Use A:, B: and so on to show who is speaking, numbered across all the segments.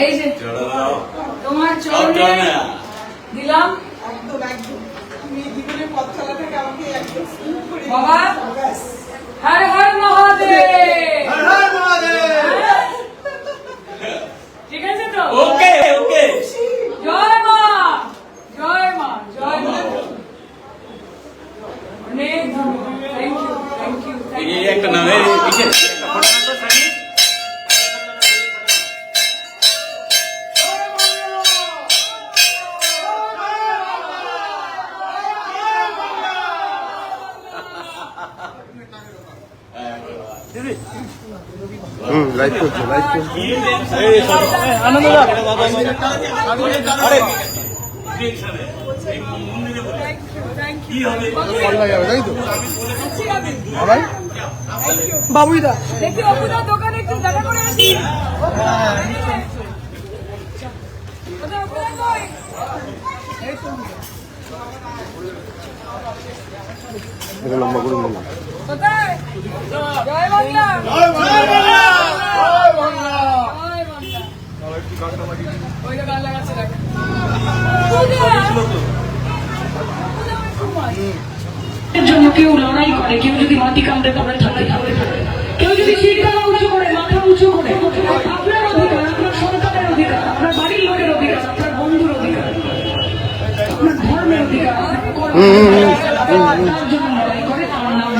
A: এই যে তোমার চরণে দিলাম
B: একদম একদম তুমি জীবনের পথ চলা থেকে আমাকে একদম স্কুল করে
A: বাবা।
B: ব্যাস।
A: হর হর মহাদেব ঠিক আছে তো
C: ওকে ওকে
A: জয় মা জয় মা জয় মা অনেক ধন্যবাদ থ্যাংক ইউ থ্যাংক ইউ
C: এই একটা নামে কিসের একটা
D: হুম লাইভ করছে লাইভ করছে।
B: বাবুইদা
A: দেখি অপুদার দোকানে একটু দেখা করে আসি অপুদা
D: লম্বা করে নিলাম
E: জন্য কেউ লড়াই করে কেউ যদি মাটি কামড়ে পড়ে থাকে কেউ যদি শিরদাঁড়া উঁচু করে মাথা উঁচু করে আপনার অধিকার আপনার সন্তানের অধিকার আপনার বাড়ির লোকের অধিকার আপনার বন্ধুর অধিকার আপনার ধর্মের অধিকার আপনার জন্য লড়াই করে তার নাম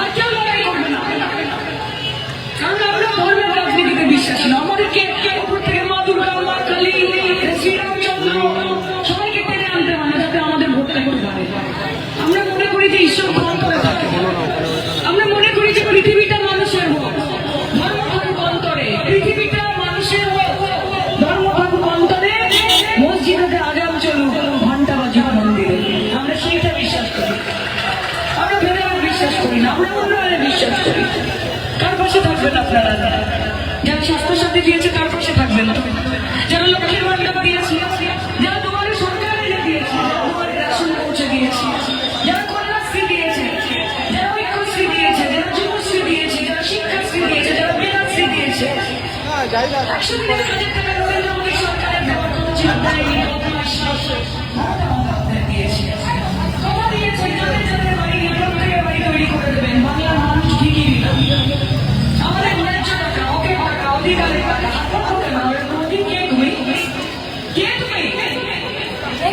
E: আর কেউ লড়াই করবে কারণ আমরা ধর্মের রাজনীতিতে বিশ্বাসী সবাইকে টেনে আনতে না যাতে আমাদের ভোটটা করতে পারে আমরা মনে করি যে ঈশ্বর অন্তরে থাকে। আমরা উন্নয়নে বিশ্বাস করি। কার পাশে থাকবেন আপনারা? যারা স্বাস্থ্য সাথী দিয়েছে তার পাশে থাকবেন? যারা লক্ষ্মীর ভান্ডার দিয়েছে, যারা দুয়ারে সরকার এনে দিয়েছে যারা দুয়ারে রেশন পৌঁছে দিয়েছে যারা কন্যাশ্রী দিয়েছে, যারা দিয়েছে, যারা যুবশ্রী দিয়েছে, যারা দিনের কাজের টাকা